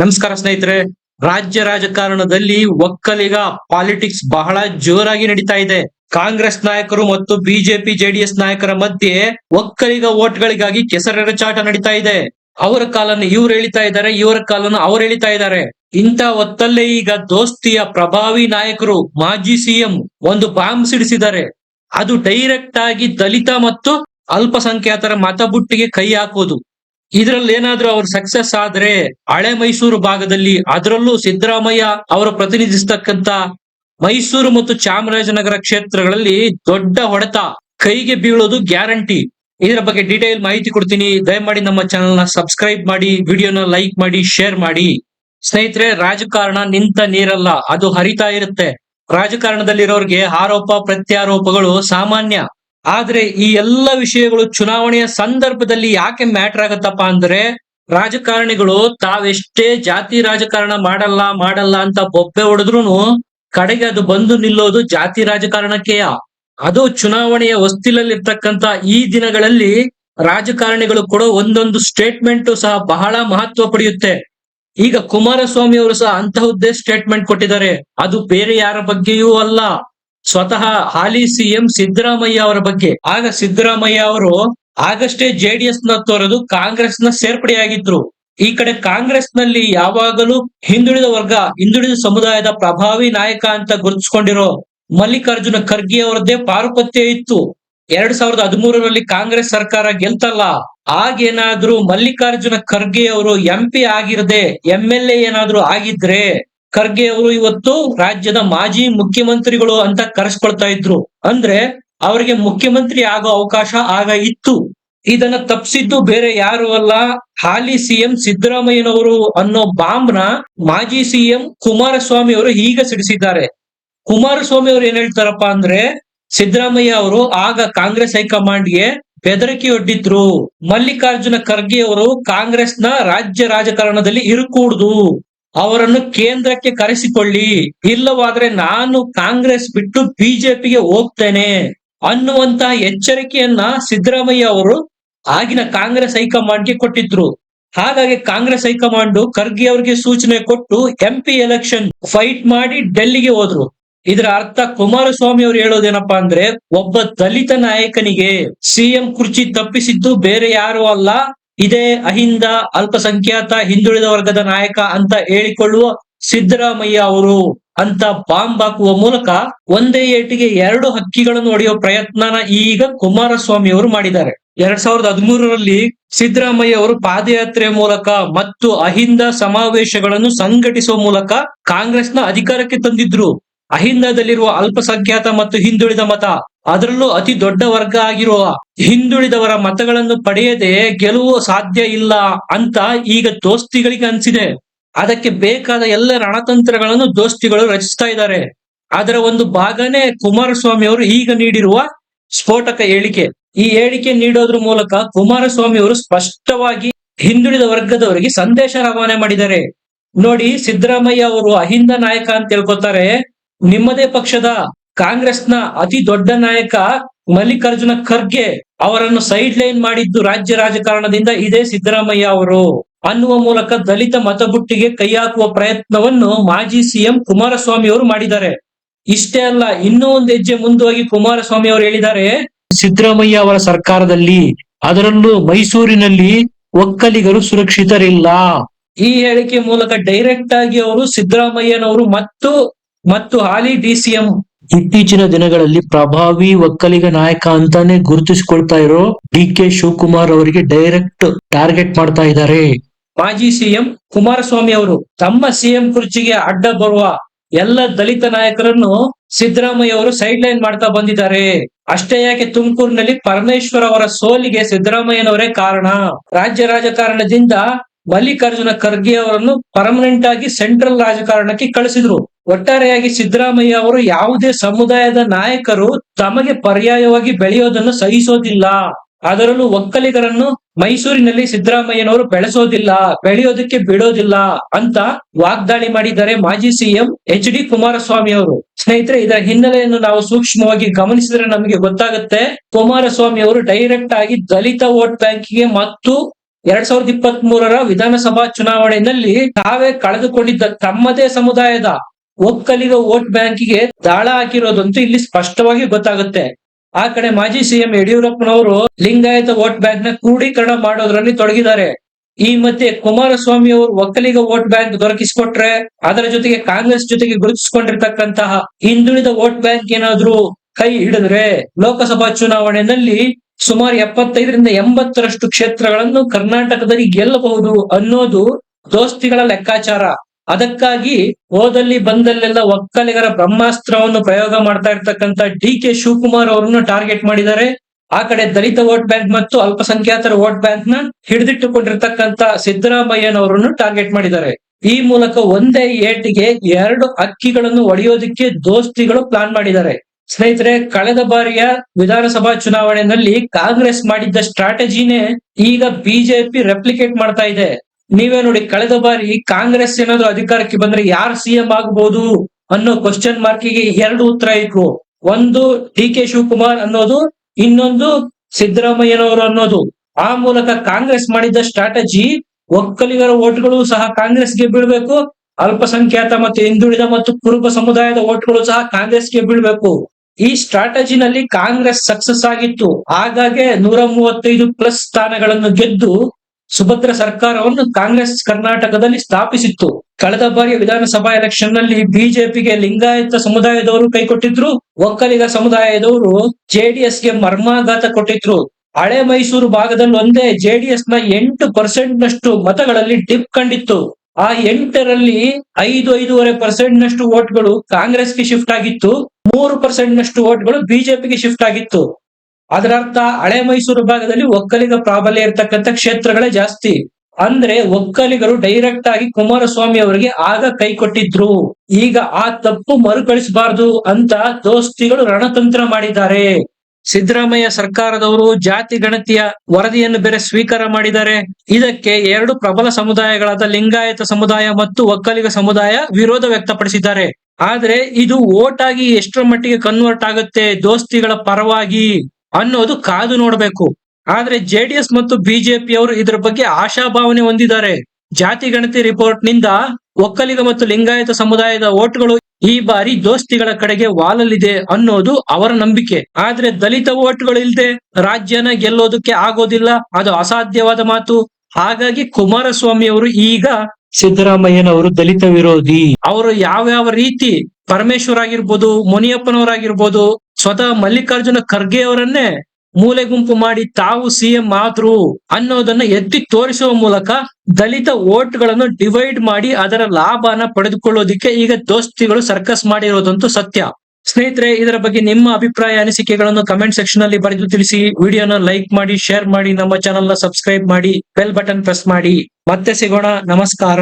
ನಮಸ್ಕಾರ ಸ್ನೇಹಿತರೆ, ರಾಜ್ಯ ರಾಜಕಾರಣದಲ್ಲಿ ಒಕ್ಕಲಿಗ ಪಾಲಿಟಿಕ್ಸ್ ಬಹಳ ಜೋರಾಗಿ ನಡೀತಾ ಇದೆ. ಕಾಂಗ್ರೆಸ್ ನಾಯಕರು ಮತ್ತು ಬಿಜೆಪಿ, ಜೆಡಿಎಸ್ ನಾಯಕರ ಮಧ್ಯೆ ಒಕ್ಕಲಿಗ ಓಟ್ಗಳಿಗಾಗಿ ಕೆಸರೆರಚಾಟ ನಡೀತಾ ಇದೆ. ಅವರ ಕಾಲನ್ನು ಇವ್ರು ಎಳಿತಾ ಇದ್ದಾರೆ, ಇವರ ಕಾಲನ್ನು ಅವ್ರು ಎಳಿತಾ ಇದ್ದಾರೆ. ಇಂಥ ಒತ್ತಲ್ಲೇ ಈಗ ದೋಸ್ತಿಯ ಪ್ರಭಾವಿ ನಾಯಕರು ಮಾಜಿ ಸಿಎಂ ಒಂದು ಬಾಂಬ್ ಸಿಡಿಸಿದ್ದಾರೆ. ಅದು ಡೈರೆಕ್ಟ್ ಆಗಿ ದಲಿತ ಮತ್ತು ಅಲ್ಪಸಂಖ್ಯಾತರ ಮತಬುಟ್ಟಿಗೆ ಕೈ ಹಾಕೋದು. ಇದ್ರಲ್ಲಿ ಏನಾದ್ರೂ ಅವರು ಸಕ್ಸಸ್ ಆದ್ರೆ ಹಳೆ ಮೈಸೂರು ಭಾಗದಲ್ಲಿ ಅದರಲ್ಲೂ ಸಿದ್ದರಾಮಯ್ಯ ಅವರು ಪ್ರತಿನಿಧಿಸ್ತಕ್ಕಂತ ಮೈಸೂರು ಮತ್ತು ಚಾಮರಾಜನಗರ ಕ್ಷೇತ್ರಗಳಲ್ಲಿ ದೊಡ್ಡ ಹೊಡೆತ. ಕೈಗೆ ಬೀಳೋದು ಗ್ಯಾರಂಟಿ. ಇದರ ಬಗ್ಗೆ ಡೀಟೇಲ್ ಮಾಹಿತಿ ಕೊಡ್ತೀನಿ. ದಯಮಾಡಿ ನಮ್ಮ ಚಾನೆಲ್ನ ಸಬ್ಸ್ಕ್ರೈಬ್ ಮಾಡಿ ವಿಡಿಯೋನ ಲೈಕ್ ಮಾಡಿ ಶೇರ್ ಮಾಡಿ. ಸ್ನೇಹಿತರೆ, ರಾಜಕಾರಣ ನಿಂತ ನೀರಲ್ಲ, ಅದು ಹರಿತಾ ಇರುತ್ತೆ. ರಾಜಕಾರಣದಲ್ಲಿರೋರ್ಗೆ ಆರೋಪ, ಪ್ರತ್ಯಾರೋಪಗಳು ಸಾಮಾನ್ಯ. ಆದ್ರೆ ಈ ಎಲ್ಲ ವಿಷಯಗಳು ಚುನಾವಣೆಯ ಸಂದರ್ಭದಲ್ಲಿ ಯಾಕೆ ಮ್ಯಾಟರ್ ಆಗತ್ತಪ್ಪ ಅಂದ್ರೆ ರಾಜಕಾರಣಿಗಳು ತಾವೆಷ್ಟೇ ಜಾತಿ ರಾಜಕಾರಣ ಮಾಡಲ್ಲ ಮಾಡಲ್ಲ ಅಂತ ಬೊಬ್ಬೆ ಹೊಡೆದ್ರು ಕಡೆಗೆ ಅದು ಬಂದು ನಿಲ್ಲೋದು ಜಾತಿ ರಾಜಕಾರಣಕ್ಕೆಯ? ಅದು ಚುನಾವಣೆಯ ಹೊಸ್ತಿಲಲ್ಲಿರ್ತಕ್ಕಂತ ಈ ದಿನಗಳಲ್ಲಿ ರಾಜಕಾರಣಿಗಳು ಕೊಡೋ ಒಂದೊಂದು ಸ್ಟೇಟ್ಮೆಂಟ್ ಸಹ ಬಹಳ ಮಹತ್ವ ಪಡೆಯುತ್ತೆ. ಈಗ ಕುಮಾರಸ್ವಾಮಿ ಅವರು ಸಹ ಅಂತಹುದ್ದೇ ಸ್ಟೇಟ್ಮೆಂಟ್ ಕೊಟ್ಟಿದ್ದಾರೆ. ಅದು ಬೇರೆ ಯಾರ ಬಗ್ಗೆಯೂ ಅಲ್ಲ. ಸ್ವತಃ ಹಾಲಿ ಸಿಎಂ ಸಿದ್ದರಾಮಯ್ಯ ಅವರ ಬಗ್ಗೆ. ಆಗ ಸಿದ್ದರಾಮಯ್ಯ ಅವರು ಆಗಷ್ಟೇ ಜೆಡಿಎಸ್ನ ತೊರೆದು ಕಾಂಗ್ರೆಸ್ನ ಸೇರ್ಪಡೆಯಾಗಿದ್ರು. ಈ ಕಡೆ ಕಾಂಗ್ರೆಸ್ನಲ್ಲಿ ಯಾವಾಗಲೂ ಹಿಂದುಳಿದ ವರ್ಗ, ಹಿಂದುಳಿದ ಸಮುದಾಯದ ಪ್ರಭಾವಿ ನಾಯಕ ಅಂತ ಗುರುತಿಸಿಕೊಂಡಿರೋ ಮಲ್ಲಿಕಾರ್ಜುನ ಖರ್ಗೆ ಅವರದ್ದೇ ಪಾರುಪತ್ಯ ಇತ್ತು. ಎರಡ್ ಸಾವಿರದ ಹದಿಮೂರರಲ್ಲಿ ಕಾಂಗ್ರೆಸ್ ಸರ್ಕಾರ ಗೆಲ್ತಲ್ಲ. ಆಗೇನಾದ್ರೂ ಮಲ್ಲಿಕಾರ್ಜುನ ಖರ್ಗೆ ಅವರು ಎಂ ಪಿ ಆಗಿರದೆ, ಎಂ ಎಲ್ ಎ ಏನಾದ್ರೂ ಆಗಿದ್ರೆ ಖರ್ಗೆ ಅವರು ಇವತ್ತು ರಾಜ್ಯದ ಮಾಜಿ ಮುಖ್ಯಮಂತ್ರಿಗಳು ಅಂತ ಕರೆಸ್ಕೊಳ್ತಾ ಇದ್ರು. ಅಂದ್ರೆ ಅವರಿಗೆ ಮುಖ್ಯಮಂತ್ರಿ ಆಗೋ ಅವಕಾಶ ಆಗ ಇತ್ತು. ಇದನ್ನ ತಪ್ಪಿಸಿದ್ದು ಬೇರೆ ಯಾರು ಅಲ್ಲ, ಹಾಲಿ ಸಿಎಂ ಸಿದ್ದರಾಮಯ್ಯನವರು ಅನ್ನೋ ಬಾಂಬ್ನ ಮಾಜಿ ಸಿಎಂ ಕುಮಾರಸ್ವಾಮಿ ಅವರು ಈಗ ಸಿಡಿಸಿದ್ದಾರೆ. ಕುಮಾರಸ್ವಾಮಿ ಅವರು ಏನ್ ಹೇಳ್ತಾರಪ್ಪ ಅಂದ್ರೆ, ಸಿದ್ದರಾಮಯ್ಯ ಅವರು ಆಗ ಕಾಂಗ್ರೆಸ್ ಹೈಕಮಾಂಡ್ಗೆ ಬೆದರಿಕೆ ಒಡ್ಡಿದ್ರು. ಮಲ್ಲಿಕಾರ್ಜುನ ಖರ್ಗೆ ಅವರು ಕಾಂಗ್ರೆಸ್ನ ರಾಜ್ಯ ರಾಜಕಾರಣದಲ್ಲಿ ಇರುಕೂಡುದು. ಅವರನ್ನು ಕೇಂದ್ರಕ್ಕೆ ಕರೆಸಿಕೊಳ್ಳಿ. ಇಲ್ಲವಾದ್ರೆ ನಾನು ಕಾಂಗ್ರೆಸ್ ಬಿಟ್ಟು ಬಿಜೆಪಿಗೆ ಹೋಗ್ತೇನೆ ಅನ್ನುವಂತ ಎಚ್ಚರಿಕೆಯನ್ನ ಸಿದ್ದರಾಮಯ್ಯ ಅವರು ಆಗಿನ ಕಾಂಗ್ರೆಸ್ ಹೈಕಮಾಂಡ್ಗೆ ಕೊಟ್ಟಿದ್ರು. ಹಾಗಾಗಿ ಕಾಂಗ್ರೆಸ್ ಹೈಕಮಾಂಡ್ ಖರ್ಗೆ ಅವರಿಗೆ ಸೂಚನೆ ಕೊಟ್ಟು ಎಂ ಪಿ ಎಲೆಕ್ಷನ್ ಫೈಟ್ ಮಾಡಿ ಡೆಲ್ಲಿಗೆ ಹೋದ್ರು. ಇದರ ಅರ್ಥ ಕುಮಾರಸ್ವಾಮಿ ಅವರು ಹೇಳೋದೇನಪ್ಪಾ ಅಂದ್ರೆ, ಒಬ್ಬ ದಲಿತ ನಾಯಕನಿಗೆ ಸಿಎಂ ಕುರ್ಚಿ ತಪ್ಪಿಸಿದ್ದು ಬೇರೆ ಯಾರು ಅಲ್ಲ ಇದೇ ಅಹಿಂದ ಅಲ್ಪಸಂಖ್ಯಾತ ಹಿಂದುಳಿದ ವರ್ಗದ ನಾಯಕ ಅಂತ ಹೇಳಿಕೊಳ್ಳುವ ಸಿದ್ದರಾಮಯ್ಯ ಅವರು ಅಂತ ಬಾಂಬ್ ಹಾಕುವ ಮೂಲಕ ಒಂದೇ ಏಟಿಗೆ ಎರಡು ಹಕ್ಕಿಗಳನ್ನು ಒಡೆಯುವ ಪ್ರಯತ್ನನ ಈಗ ಕುಮಾರಸ್ವಾಮಿ ಅವರು ಮಾಡಿದ್ದಾರೆ. ಎರಡ್ ಸಾವಿರದ ಹದಿಮೂರರಲ್ಲಿ ಸಿದ್ದರಾಮಯ್ಯ ಅವರು ಪಾದಯಾತ್ರೆ ಮೂಲಕ ಮತ್ತು ಅಹಿಂದ ಸಮಾವೇಶಗಳನ್ನು ಸಂಘಟಿಸುವ ಮೂಲಕ ಕಾಂಗ್ರೆಸ್ನ ಅಧಿಕಾರಕ್ಕೆ ತಂದಿದ್ರು. ಅಹಿಂದದಲ್ಲಿರುವ ಅಲ್ಪಸಂಖ್ಯಾತ ಮತ್ತು ಹಿಂದುಳಿದ ಮತ, ಅದರಲ್ಲೂ ಅತಿ ದೊಡ್ಡ ವರ್ಗ ಆಗಿರುವ ಹಿಂದುಳಿದವರ ಮತಗಳನ್ನು ಪಡೆಯದೆ ಗೆಲುವು ಸಾಧ್ಯ ಇಲ್ಲ ಅಂತ ಈಗ ದೋಸ್ತಿಗಳಿಗೆ ಅನ್ಸಿದೆ. ಅದಕ್ಕೆ ಬೇಕಾದ ಎಲ್ಲ ರಣತಂತ್ರಗಳನ್ನು ದೋಸ್ತಿಗಳು ರಚಿಸ್ತಾ ಇದ್ದಾರೆ. ಅದರ ಒಂದು ಭಾಗನೇ ಕುಮಾರಸ್ವಾಮಿ ಅವರು ಈಗ ನೀಡಿರುವ ಸ್ಫೋಟಕ ಹೇಳಿಕೆ. ಈ ಹೇಳಿಕೆ ನೀಡೋದ್ರ ಮೂಲಕ ಕುಮಾರಸ್ವಾಮಿ ಅವರು ಸ್ಪಷ್ಟವಾಗಿ ಹಿಂದುಳಿದ ವರ್ಗದವರಿಗೆ ಸಂದೇಶ ರವಾನೆ ಮಾಡಿದ್ದಾರೆ. ನೋಡಿ ಸಿದ್ದರಾಮಯ್ಯ ಅವರು ಅಹಿಂದ ನಾಯಕ ಅಂತ ತಿಳ್ಕೊತಾರೆ. ನಿಮ್ಮದೇ ಪಕ್ಷದ ಕಾಂಗ್ರೆಸ್ನ ಅತಿ ದೊಡ್ಡ ನಾಯಕ ಮಲ್ಲಿಕಾರ್ಜುನ ಖರ್ಗೆ ಅವರನ್ನು ಸೈಡ್ ಲೈನ್ ಮಾಡಿದ್ದು ರಾಜ್ಯ ರಾಜಕಾರಣದಿಂದ ಇದೇ ಸಿದ್ದರಾಮಯ್ಯ ಅವರು. ಅನ್ನುವ ಮೂಲಕ ದಲಿತ ಮತಬುಟ್ಟಿಗೆ ಕೈ ಹಾಕುವ ಪ್ರಯತ್ನವನ್ನು ಮಾಜಿ ಸಿಎಂ ಕುಮಾರಸ್ವಾಮಿ ಅವರು ಮಾಡಿದ್ದಾರೆ. ಇಷ್ಟೇ ಅಲ್ಲ, ಇನ್ನೂ ಒಂದು ಹೆಜ್ಜೆ ಮುಂದುವಾಗಿ ಕುಮಾರಸ್ವಾಮಿ ಅವರು ಹೇಳಿದ್ದಾರೆ, ಸಿದ್ದರಾಮಯ್ಯ ಅವರ ಸರ್ಕಾರದಲ್ಲಿ, ಅದರಲ್ಲೂ ಮೈಸೂರಿನಲ್ಲಿ ಒಕ್ಕಲಿಗರು ಸುರಕ್ಷಿತರಿಲ್ಲ. ಈ ಹೇಳಿಕೆ ಮೂಲಕ ಡೈರೆಕ್ಟ್ ಆಗಿ ಅವರು ಸಿದ್ದರಾಮಯ್ಯನವರು ಮತ್ತು ಮತ್ತು ಹಾಲಿ ಡಿಸಿಎಂ ಇತ್ತೀಚಿನ ದಿನಗಳಲ್ಲಿ ಪ್ರಭಾವಿ ಒಕ್ಕಲಿಗ ನಾಯಕ ಅಂತಾನೆ ಗುರುತಿಸಿಕೊಳ್ತಾ ಇರೋ ಡಿ ಕೆ ಶಿವಕುಮಾರ್ ಅವರಿಗೆ ಡೈರೆಕ್ಟ್ ಟಾರ್ಗೆಟ್ ಮಾಡ್ತಾ ಇದ್ದಾರೆ. ಮಾಜಿ ಸಿಎಂ ಕುಮಾರಸ್ವಾಮಿ ಅವರು ತಮ್ಮ ಸಿಎಂ ಕುರ್ಚಿಗೆ ಅಡ್ಡ ಬರುವ ಎಲ್ಲ ದಲಿತ ನಾಯಕರನ್ನು ಸಿದ್ದರಾಮಯ್ಯ ಅವರು ಸೈಡ್ ಲೈನ್ ಮಾಡ್ತಾ ಬಂದಿದ್ದಾರೆ. ಅಷ್ಟೇ ಯಾಕೆ ತುಮಕೂರಿನಲ್ಲಿ ಪರಮೇಶ್ವರ್ ಅವರ ಸೋಲಿಗೆ ಸಿದ್ದರಾಮಯ್ಯನವರೇ ಕಾರಣ? ರಾಜ್ಯ ರಾಜಕಾರಣದಿಂದ ಮಲ್ಲಿಕಾರ್ಜುನ ಖರ್ಗೆ ಅವರನ್ನು ಪರ್ಮನೆಂಟ್ ಆಗಿ ಸೆಂಟ್ರಲ್ ರಾಜಕಾರಣಕ್ಕೆ ಕಳಿಸಿದ್ರು. ಒಟ್ಟಾರೆಯಾಗಿ ಸಿದ್ದರಾಮಯ್ಯ ಅವರು ಯಾವುದೇ ಸಮುದಾಯದ ನಾಯಕರು ತಮಗೆ ಪರ್ಯಾಯವಾಗಿ ಬೆಳೆಯೋದನ್ನು ಸಹಿಸೋದಿಲ್ಲ. ಅದರಲ್ಲೂ ಒಕ್ಕಲಿಗರನ್ನು ಮೈಸೂರಿನಲ್ಲಿ ಸಿದ್ದರಾಮಯ್ಯನವರು ಬೆಳೆಸೋದಿಲ್ಲ, ಬೆಳೆಯೋದಕ್ಕೆ ಬಿಡೋದಿಲ್ಲ ಅಂತ ವಾಗ್ದಾಳಿ ಮಾಡಿದ್ದಾರೆ ಮಾಜಿ ಸಿಎಂ ಎಚ್ ಡಿ ಕುಮಾರಸ್ವಾಮಿ ಅವರು. ಸ್ನೇಹಿತರೆ, ಇದರ ಹಿನ್ನೆಲೆಯನ್ನು ನಾವು ಸೂಕ್ಷ್ಮವಾಗಿ ಗಮನಿಸಿದ್ರೆ ನಮಗೆ ಗೊತ್ತಾಗುತ್ತೆ. ಕುಮಾರಸ್ವಾಮಿ ಅವರು ಡೈರೆಕ್ಟ್ ಆಗಿ ದಲಿತ ವೋಟ್ ಬ್ಯಾಂಕಿಗೆ ಮತ್ತು ಎರಡ್ ಸಾವಿರದ ಇಪ್ಪತ್ತ್ ಮೂರರ ವಿಧಾನಸಭಾ ಚುನಾವಣೆಯಲ್ಲಿ ತಾವೇ ಕಳೆದುಕೊಂಡಿದ್ದ ತಮ್ಮದೇ ಸಮುದಾಯದ ಒಕ್ಕಲಿಗ ವೋಟ್ ಬ್ಯಾಂಕಿಗೆ ದಾಳ ಹಾಕಿರೋದಂತೂ ಇಲ್ಲಿ ಸ್ಪಷ್ಟವಾಗಿ ಗೊತ್ತಾಗುತ್ತೆ. ಆ ಕಡೆ ಮಾಜಿ ಸಿಎಂ ಯಡಿಯೂರಪ್ಪನವರು ಲಿಂಗಾಯತ ವೋಟ್ ಬ್ಯಾಂಕ್ನ ಕ್ರೋಢೀಕರಣ ಮಾಡೋದ್ರಲ್ಲಿ ತೊಡಗಿದ್ದಾರೆ. ಈ ಮಧ್ಯೆ ಕುಮಾರಸ್ವಾಮಿ ಅವರು ಒಕ್ಕಲಿಗ ವೋಟ್ ಬ್ಯಾಂಕ್ ದೊರಕಿಸಿಕೊಟ್ರೆ ಅದರ ಜೊತೆಗೆ ಕಾಂಗ್ರೆಸ್ ಜೊತೆಗೆ ಗುರುತಿಸಿಕೊಂಡಿರ್ತಕ್ಕಂತಹ ಹಿಂದುಳಿದ ವೋಟ್ ಬ್ಯಾಂಕ್ ಏನಾದ್ರೂ ಕೈ ಹಿಡಿದ್ರೆ ಲೋಕಸಭಾ ಚುನಾವಣೆಯಲ್ಲಿ ಸುಮಾರು ಎಪ್ಪತ್ತೈದರಿಂದ ಎಂಬತ್ತರಷ್ಟು ಕ್ಷೇತ್ರಗಳನ್ನು ಕರ್ನಾಟಕದಲ್ಲಿ ಗೆಲ್ಲಬಹುದು ಅನ್ನೋದು ದೋಸ್ತಿಗಳ ಲೆಕ್ಕಾಚಾರ. ಅದಕ್ಕಾಗಿ ಹೋದಲ್ಲಿ ಬಂದಲ್ಲೆಲ್ಲ ಒಕ್ಕಲಿಗರ ಬ್ರಹ್ಮಾಸ್ತ್ರವನ್ನು ಪ್ರಯೋಗ ಮಾಡ್ತಾ ಇರ್ತಕ್ಕಂಥ ಡಿ ಕೆ ಶಿವಕುಮಾರ್ ಅವರನ್ನು ಟಾರ್ಗೆಟ್ ಮಾಡಿದ್ದಾರೆ. ಆ ಕಡೆ ದಲಿತ ವೋಟ್ ಬ್ಯಾಂಕ್ ಮತ್ತು ಅಲ್ಪಸಂಖ್ಯಾತರ ವೋಟ್ ಬ್ಯಾಂಕ್ನ ಹಿಡಿದಿಟ್ಟುಕೊಂಡಿರ್ತಕ್ಕಂತ ಸಿದ್ದರಾಮಯ್ಯನವರನ್ನು ಟಾರ್ಗೆಟ್ ಮಾಡಿದ್ದಾರೆ. ಈ ಮೂಲಕ ಒಂದೇ ಏಟಿಗೆ ಎರಡು ಅಕ್ಕಿಗಳನ್ನು ಒಡೆಯೋದಿಕ್ಕೆ ದೋಸ್ತಿಗಳು ಪ್ಲಾನ್ ಮಾಡಿದ್ದಾರೆ. ಸ್ನೇಹಿತರೆ, ಕಳೆದ ಬಾರಿಯ ವಿಧಾನಸಭಾ ಚುನಾವಣೆಯಲ್ಲಿ ಕಾಂಗ್ರೆಸ್ ಮಾಡಿದ್ದ ಸ್ಟ್ರಾಟಜಿನೇ ಈಗ ಬಿಜೆಪಿ ರೆಪ್ಲಿಕೇಟ್ ಮಾಡ್ತಾ ಇದೆ. ನೀವೇ ನೋಡಿ ಕಳೆದ ಬಾರಿ ಕಾಂಗ್ರೆಸ್ ಏನಾದ್ರು ಅಧಿಕಾರಕ್ಕೆ ಬಂದ್ರೆ ಯಾರು ಸಿಎಂ ಆಗಬಹುದು ಅನ್ನೋ ಕ್ವಶನ್ ಮಾರ್ಕಿಗೆ ಎರಡು ಉತ್ತರ ಇಟ್ರು ಒಂದು ಡಿ ಕೆ ಶಿವಕುಮಾರ್ ಅನ್ನೋದು, ಇನ್ನೊಂದು ಸಿದ್ದರಾಮಯ್ಯನವರು ಅನ್ನೋದು. ಆ ಮೂಲಕ ಕಾಂಗ್ರೆಸ್ ಮಾಡಿದ್ದ ಸ್ಟ್ರಾಟಜಿ ಒಕ್ಕಲಿಗರ ಓಟ್ಗಳು ಸಹ ಕಾಂಗ್ರೆಸ್ಗೆ ಬೀಳ್ಬೇಕು, ಅಲ್ಪಸಂಖ್ಯಾತ ಮತ್ತು ಹಿಂದುಳಿದ ಮತ್ತು ಕುರುಬ ಸಮುದಾಯದ ಓಟ್ಗಳು ಸಹ ಕಾಂಗ್ರೆಸ್ಗೆ ಬೀಳ್ಬೇಕು. ಈ ಸ್ಟ್ರಾಟಜಿನಲ್ಲಿ ಕಾಂಗ್ರೆಸ್ ಸಕ್ಸಸ್ ಆಗಿತ್ತು. ಹಾಗಾಗಿ ನೂರ ಮೂವತ್ತೈದು ಪ್ಲಸ್ ಸ್ಥಾನಗಳನ್ನು ಗೆದ್ದು ಸುಭದ್ರ ಸರ್ಕಾರವನ್ನು ಕಾಂಗ್ರೆಸ್ ಕರ್ನಾಟಕದಲ್ಲಿ ಸ್ಥಾಪಿಸಿತ್ತು. ಕಳೆದ ಬಾರಿಯ ವಿಧಾನಸಭಾ ಎಲೆಕ್ಷನ್ನಲ್ಲಿ ಬಿಜೆಪಿಗೆ ಲಿಂಗಾಯತ ಸಮುದಾಯದವರು ಕೈ ಕೊಟ್ಟಿದ್ರು ಒಕ್ಕಲಿಗ ಸಮುದಾಯದವರು ಜೆಡಿಎಸ್ಗೆ ಮರ್ಮಾಘಾತ ಕೊಟ್ಟಿದ್ರು. ಹಳೆ ಮೈಸೂರು ಭಾಗದಲ್ಲಿ ಒಂದೇ ಜೆಡಿಎಸ್ನ ಎಂಟು ಪರ್ಸೆಂಟ್ ನಷ್ಟು ಮತಗಳಲ್ಲಿ ಡಿಪ್ ಕಂಡಿತ್ತು. ಆ ಎಂಟರಲ್ಲಿ ಐದು ಐದೂವರೆ ಪರ್ಸೆಂಟ್ ನಷ್ಟು ವೋಟ್ಗಳು ಕಾಂಗ್ರೆಸ್ಗೆ ಶಿಫ್ಟ್ ಆಗಿತ್ತು. ಮೂರು ಪರ್ಸೆಂಟ್ ನಷ್ಟು ವೋಟ್ಗಳು ಬಿಜೆಪಿಗೆ ಶಿಫ್ಟ್ ಆಗಿತ್ತು. ಅದರ ಅರ್ಥ ಹಳೆ ಮೈಸೂರು ಭಾಗದಲ್ಲಿ ಒಕ್ಕಲಿಗ ಪ್ರಾಬಲ್ಯ ಇರತಕ್ಕಂಥ ಕ್ಷೇತ್ರಗಳೇ ಜಾಸ್ತಿ. ಅಂದ್ರೆ ಒಕ್ಕಲಿಗರು ಡೈರೆಕ್ಟ್ ಆಗಿ ಕುಮಾರಸ್ವಾಮಿ ಅವರಿಗೆ ಆಗ ಕೈ ಕೊಟ್ಟಿದ್ರು. ಈಗ ಆ ತಪ್ಪು ಮರುಕಳಿಸಬಾರದು ಅಂತ ದೋಸ್ತಿಗಳು ರಣತಂತ್ರ ಮಾಡಿದ್ದಾರೆ. ಸಿದ್ದರಾಮಯ್ಯ ಸರ್ಕಾರದವರು ಜಾತಿ ಗಣತಿಯ ವರದಿಯನ್ನು ಬೇರೆ ಸ್ವೀಕಾರ ಮಾಡಿದ್ದಾರೆ. ಇದಕ್ಕೆ ಎರಡು ಪ್ರಬಲ ಸಮುದಾಯಗಳಾದ ಲಿಂಗಾಯತ ಸಮುದಾಯ ಮತ್ತು ಒಕ್ಕಲಿಗ ಸಮುದಾಯ ವಿರೋಧ ವ್ಯಕ್ತಪಡಿಸಿದ್ದಾರೆ. ಆದ್ರೆ ಇದು ಓಟ್ ಆಗಿ ಎಷ್ಟರ ಮಟ್ಟಿಗೆ ಕನ್ವರ್ಟ್ ಆಗುತ್ತೆ ದೋಸ್ತಿಗಳ ಪರವಾಗಿ? ಅನ್ನೋದು ಕಾದು ನೋಡಬೇಕು. ಆದ್ರೆ ಜೆಡಿಎಸ್ ಮತ್ತು ಬಿಜೆಪಿ ಅವರು ಇದರ ಬಗ್ಗೆ ಆಶಾಭಾವನೆ ಹೊಂದಿದ್ದಾರೆ. ಜಾತಿ ಗಣತಿ ರಿಪೋರ್ಟ್ನಿಂದ ಒಕ್ಕಲಿಗ ಮತ್ತು ಲಿಂಗಾಯತ ಸಮುದಾಯದ ಓಟ್ಗಳು ಈ ಬಾರಿ ದೋಸ್ತಿಗಳ ಕಡೆಗೆ ವಾಲಲಿದೆ ಅನ್ನೋದು ಅವರ ನಂಬಿಕೆ. ಆದ್ರೆ ದಲಿತ ಓಟ್ಗಳು ಇಲ್ಲದೆ ರಾಜ್ಯನ ಗೆಲ್ಲೋದಕ್ಕೆ ಆಗೋದಿಲ್ಲ. ಅದು ಅಸಾಧ್ಯವಾದ ಮಾತು. ಹಾಗಾಗಿ ಕುಮಾರಸ್ವಾಮಿ ಅವರು ಈಗ ಸಿದ್ದರಾಮಯ್ಯನವರು ದಲಿತ ವಿರೋಧಿ. ಅವರು ಯಾವ್ಯಾವ ರೀತಿ ಪರಮೇಶ್ವರ್ ಆಗಿರ್ಬೋದು, ಮುನಿಯಪ್ಪನವರಾಗಿರ್ಬೋದು ಸ್ವತಃ ಮಲ್ಲಿಕಾರ್ಜುನ ಖರ್ಗೆ ಅವರನ್ನೇ ಮೂಲೆ ಗುಂಪು ಮಾಡಿ ತಾವು ಸಿಎಂ ಆದ್ರು ಅನ್ನೋದನ್ನ ಎತ್ತಿ ತೋರಿಸುವ ಮೂಲಕ ದಲಿತ ವೋಟ್ಗಳನ್ನು ಡಿವೈಡ್ ಮಾಡಿ ಅದರ ಲಾಭನ ಪಡೆದುಕೊಳ್ಳೋದಿಕ್ಕೆ ಈಗ ದೋಸ್ತಿಗಳು ಸರ್ಕಸ್ ಮಾಡಿರೋದಂತೂ ಸತ್ಯ. ಸ್ನೇಹಿತರೆ, ಇದರ ಬಗ್ಗೆ ನಿಮ್ಮ ಅಭಿಪ್ರಾಯ, ಅನಿಸಿಕೆಗಳನ್ನು ಕಮೆಂಟ್ ಸೆಕ್ಷನ್ ಅಲ್ಲಿ ಬರೆದು ತಿಳಿಸಿ. ವಿಡಿಯೋನ ಲೈಕ್ ಮಾಡಿ, ಶೇರ್ ಮಾಡಿ, ನಮ್ಮ ಚಾನೆಲ್ನ ಸಬ್ಸ್ಕ್ರೈಬ್ ಮಾಡಿ, ಬೆಲ್ ಬಟನ್ ಪ್ರೆಸ್ ಮಾಡಿ. ಮತ್ತೆ ಸಿಗೋಣ. ನಮಸ್ಕಾರ.